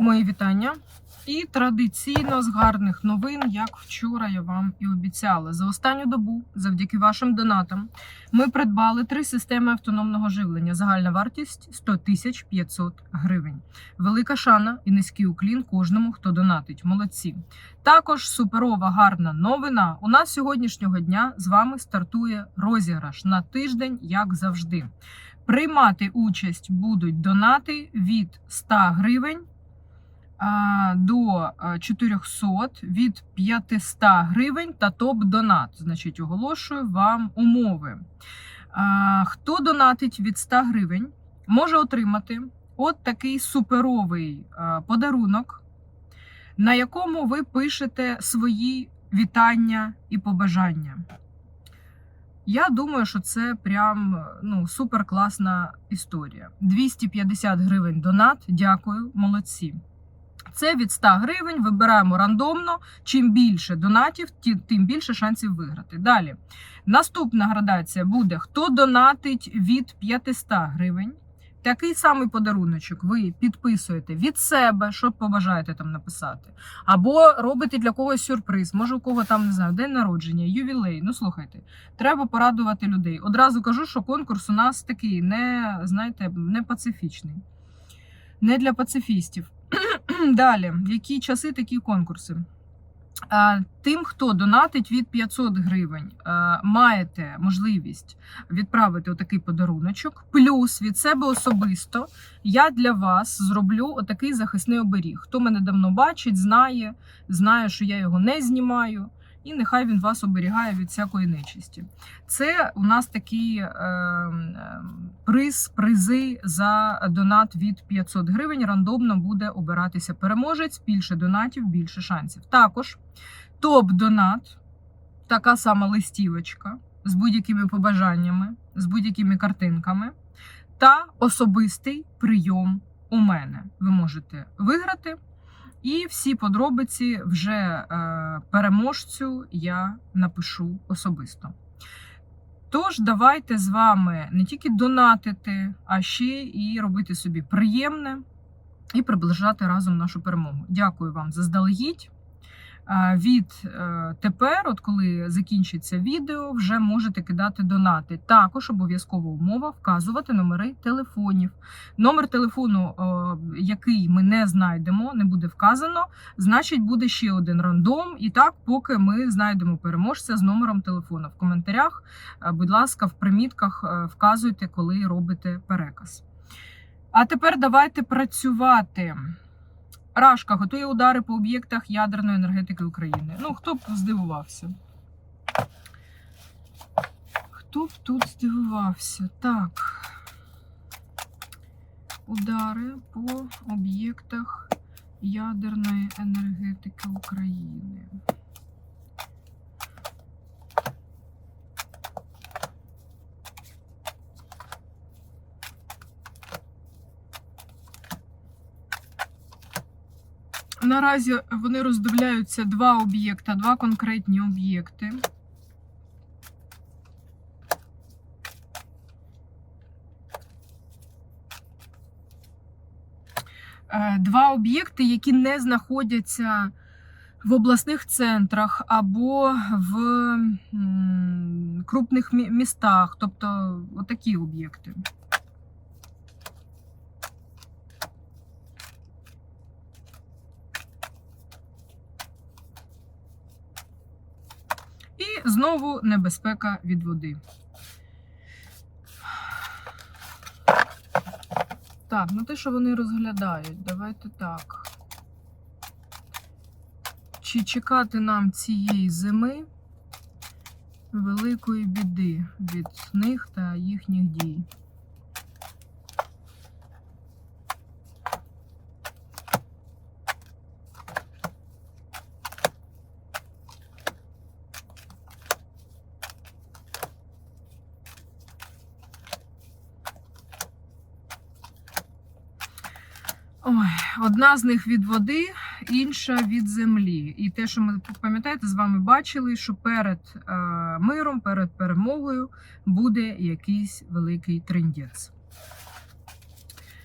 Мої вітання. І традиційно з гарних новин, як вчора я вам і обіцяла. За останню добу, завдяки вашим донатам, ми придбали три системи автономного живлення. Загальна вартість 100 тисяч 500 гривень. Велика шана і низький уклін кожному, хто донатить. Молодці. Також суперова гарна новина. У нас сьогоднішнього дня з вами стартує розіграш на тиждень, як завжди. Приймати участь будуть донати від 100 гривень до 400 від 500 гривень та топ-донат. Значить, оголошую вам умови. Хто донатить від 100 гривень, може отримати от такий суперовий подарунок, на якому ви пишете свої вітання і побажання. Я думаю, що це прям ну, супер класна історія. 250 гривень донат. Дякую, молодці. Це від 100 гривень. Вибираємо рандомно. Чим більше донатів, тим більше шансів виграти. Далі. Наступна градація буде: хто донатить від 500 гривень. Такий самий подаруночок ви підписуєте від себе, що побажаєте там написати. Або робите для когось сюрприз. Може, у кого там не знаю, день народження, ювілей. Ну слухайте, треба порадувати людей. Одразу кажу, що конкурс у нас такий не знаєте, не пацифічний, не для пацифістів. Далі, які часи такі конкурси? Тим, хто донатить від 500 гривень, маєте можливість відправити отакий подаруночок. Плюс від себе особисто я для вас зроблю отакий захисний оберіг. Хто мене давно бачить, знає, знає, що я його не знімаю, і нехай він вас оберігає від всякої нечисті. Це у нас такий е, е, приз, призи за донат від 500 гривень. Рандомно буде обиратися переможець. Більше донатів, більше шансів. Також топ-донат, така сама листівочка з будь-якими побажаннями, з будь-якими картинками, та особистий прийом у мене. Ви можете виграти. І всі подробиці вже е, переможцю я напишу особисто. Тож, давайте з вами не тільки донатити, а ще і робити собі приємне і приближати разом нашу перемогу. Дякую вам заздалегідь. Від е, тепер, от коли закінчиться відео, вже можете кидати донати. Також обов'язкова умова вказувати номери телефонів. Номер телефону, який ми не знайдемо, не буде вказано, значить буде ще один рандом. І так, поки ми знайдемо переможця з номером телефону. В коментарях, е, будь ласка, в примітках е, вказуйте, коли робите переказ. А тепер давайте працювати. Рашка готує удари по об'єктах ядерної енергетики України. Ну, хто б здивувався? Хто б тут здивувався? Так. Удари по об'єктах ядерної енергетики України. Наразі вони роздивляються два об'єкта, два конкретні об'єкти. Е, Два об'єкти, які не знаходяться в обласних центрах або в крупних містах, тобто отакі об'єкти. І знову небезпека від води. Так, ну те, що вони розглядають, давайте так. Чи чекати нам цієї зими великої біди від них та їхніх дій? Ой, одна з них від води, інша від землі. І те, що ми пам'ятаєте, з вами бачили, що перед е, миром, перед перемогою буде якийсь великий трендець.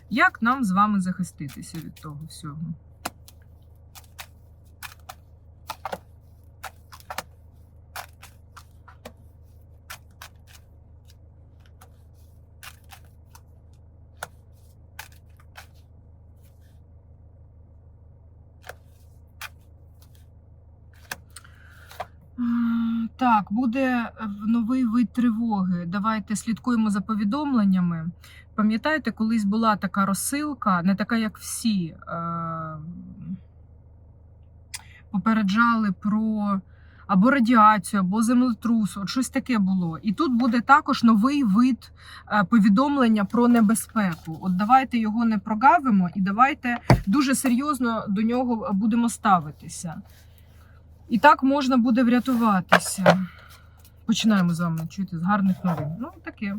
Як нам з вами захиститися від того всього? Так, буде е, новий вид тривоги. Давайте слідкуємо за повідомленнями. Пам'ятаєте, колись була така розсилка, не така, як всі. е, Попереджали про або радіацію, або землетрус, от щось таке було. І тут буде також новий вид е, повідомлення про небезпеку. От давайте його не прогавимо і давайте дуже серйозно до нього будемо ставитися. І так можна буде врятуватися. Починаємо з вами чути з гарних новин. Ну, таке.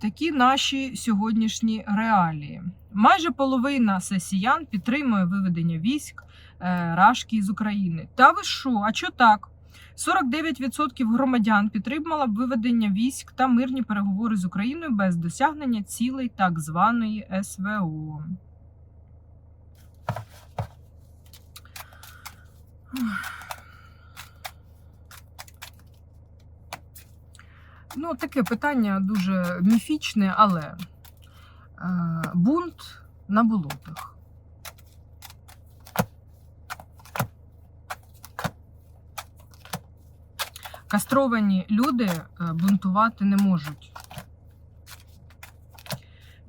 Такі наші сьогоднішні реалії. Майже половина сесіян підтримує виведення військ е, Рашки з України. Та ви що? А що так? 49% громадян підтримала б виведення військ та мирні переговори з Україною без досягнення цілей так званої СВО. Ну, таке питання дуже міфічне, але е, бунт на болотах. Кастровані люди е, бунтувати не можуть.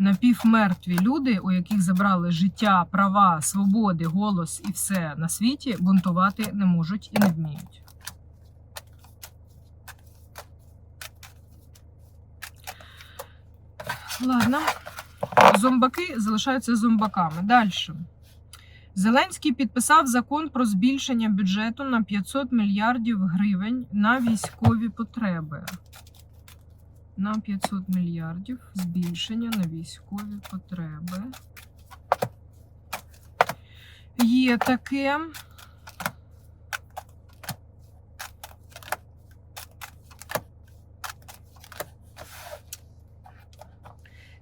Напівмертві люди, у яких забрали життя, права, свободи, голос і все на світі, бунтувати не можуть і не вміють. Ладно. Зомбаки залишаються зомбаками. Далі. Зеленський підписав закон про збільшення бюджету на 500 мільярдів гривень на військові потреби. На 500 мільярдів збільшення на військові потреби. Є таке.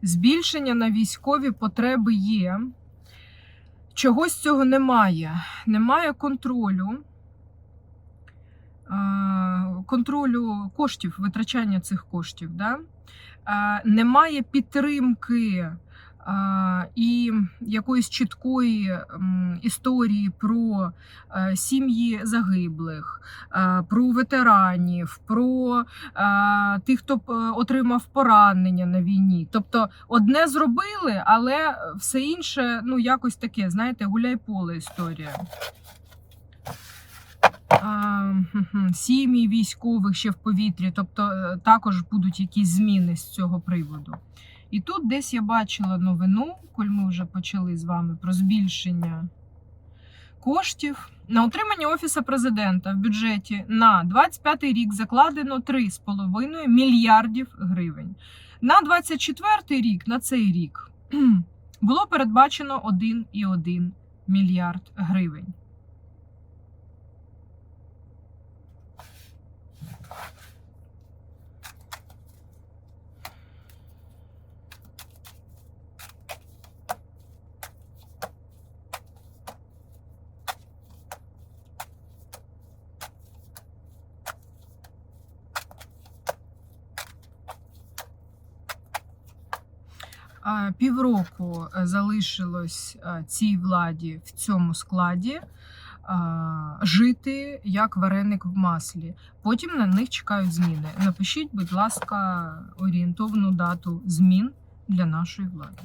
Збільшення на військові потреби є. Чогось цього немає. Немає контролю. Контролю коштів, витрачання цих коштів. Да? Немає підтримки і якоїсь чіткої історії про сім'ї загиблих, про ветеранів, про тих, хто е, отримав поранення на війні. Тобто одне зробили, але все інше, ну, якось таке, знаєте, гуляй поле історія. Сім'ї військових ще в повітрі, тобто е, також будуть якісь зміни з цього приводу. І тут десь я бачила новину, коли ми вже почали з вами про збільшення коштів. На утримання Офісу президента в бюджеті на 25 рік закладено 3,5 мільярдів гривень. На 24 рік, на цей рік, було передбачено 1,1 мільярд гривень. Півроку е, залишилось е, цій владі в цьому складі жити як вареник в маслі. Потім на них чекають зміни. Напишіть, будь ласка, орієнтовну дату змін для нашої влади.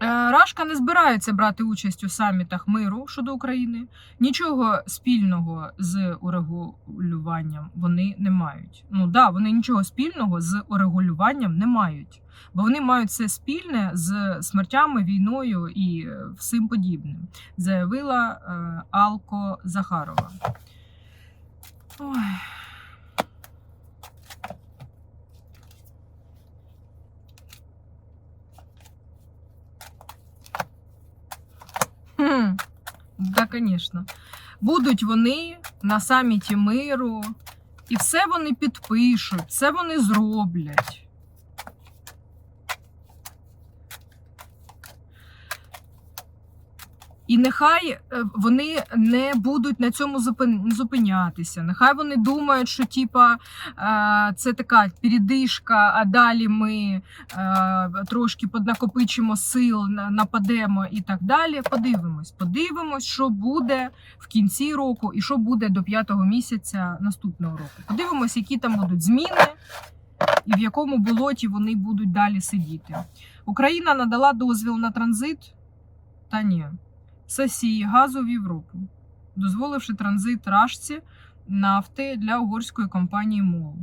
Рашка не збирається брати участь у самітах миру щодо України. Нічого спільного з урегулюванням вони не мають. Ну да, вони нічого спільного з урегулюванням не мають, бо вони мають все спільне з смертями, війною і е, всім подібним, заявила е, Алко Захарова. Ой. Хм, да, звісно. Будуть вони на саміті миру І все вони підпишуть, все вони зроблять. І нехай е, вони не будуть на цьому зупинятися. Нехай вони думають, що типа е, це така передишка, а далі ми е, трошки поднакопичимо сил, нападемо і так далі. Подивимось, подивимось, що буде в кінці року і що буде до п'ятого місяця наступного року. Подивимось, які там будуть зміни і в якому болоті вони будуть далі сидіти. Україна надала дозвіл на транзит. Та ні. Сесії газу в Європу, дозволивши транзит рашці нафти для угорської компанії МОЛ.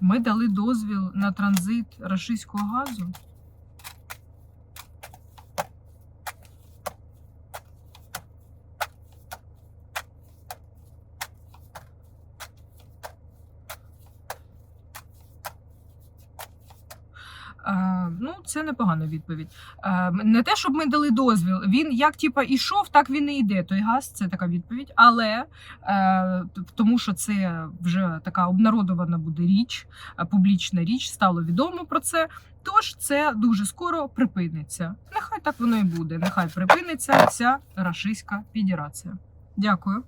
Ми дали дозвіл на транзит рашистського газу. Е, ну, це непогана відповідь. Е, не те, щоб ми дали дозвіл. Він як типа ішов, так він і йде. Той газ, це така відповідь. Але е, тому, що це вже така обнародована буде річ, е, публічна річ, стало відомо про це. Тож це дуже скоро припиниться. Нехай так воно і буде. Нехай припиниться ця рашистська федерація. Дякую.